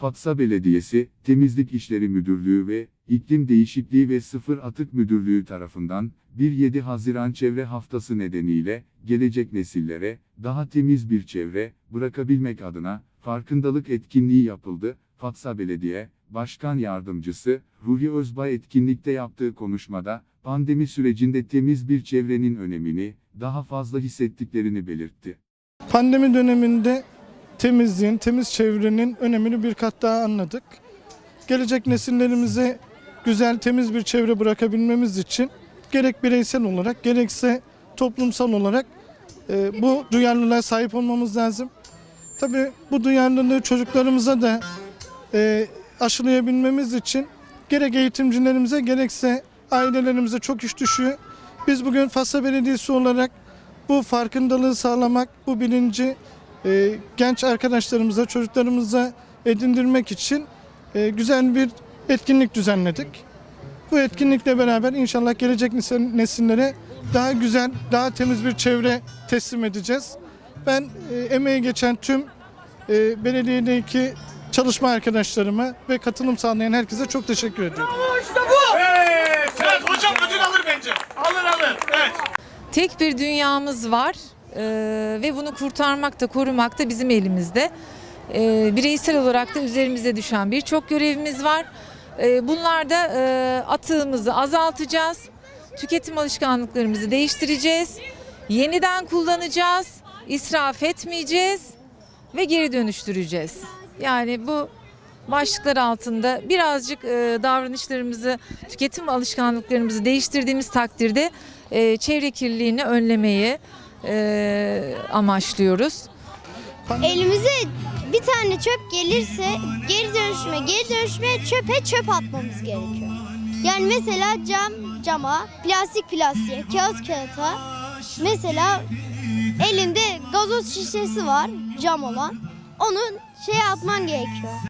Fatsa Belediyesi, Temizlik İşleri Müdürlüğü ve İklim Değişikliği ve Sıfır Atık Müdürlüğü tarafından 1-7 Haziran Çevre Haftası nedeniyle gelecek nesillere daha temiz bir çevre bırakabilmek adına farkındalık etkinliği yapıldı. Fatsa Belediye Başkan Yardımcısı Ruhi Özbay etkinlikte yaptığı konuşmada pandemi sürecinde temiz bir çevrenin önemini daha fazla hissettiklerini belirtti. Pandemi döneminde temizliğin, temiz çevrenin önemini bir kat daha anladık. Gelecek nesillerimize güzel, temiz bir çevre bırakabilmemiz için gerek bireysel olarak gerekse toplumsal olarak e, bu duyarlılığa sahip olmamız lazım. Tabii bu duyarlılığı çocuklarımıza da e, aşılayabilmemiz için gerek eğitimcilerimize gerekse ailelerimize çok iş düşüyor. Biz bugün Fasla Belediyesi olarak bu farkındalığı sağlamak, bu bilinci e, genç arkadaşlarımıza, çocuklarımıza edindirmek için e, güzel bir etkinlik düzenledik. Bu etkinlikle beraber inşallah gelecek nesil- nesillere daha güzel, daha temiz bir çevre teslim edeceğiz. Ben e, emeği geçen tüm e, belediyedeki çalışma arkadaşlarıma ve katılım sağlayan herkese çok teşekkür ediyorum. Evet, evet hocam ödül alır bence. Alır alır. Evet. Tek bir dünyamız var Ee, ve bunu kurtarmak da korumak da bizim elimizde. Ee, bireysel olarak da üzerimize düşen birçok görevimiz var. Ee, bunlarda e, atığımızı azaltacağız, tüketim alışkanlıklarımızı değiştireceğiz, yeniden kullanacağız, israf etmeyeceğiz ve geri dönüştüreceğiz. Yani bu başlıklar altında birazcık e, davranışlarımızı, tüketim alışkanlıklarımızı değiştirdiğimiz takdirde e, çevre kirliliğini önlemeyi e, amaçlıyoruz. Elimize bir tane çöp gelirse geri dönüşüme, geri dönüşüme çöpe çöp atmamız gerekiyor. Yani mesela cam cama, plastik plastiğe, kağıt kağıta. Mesela elinde gazoz şişesi var cam olan. Onu şeye atman gerekiyor.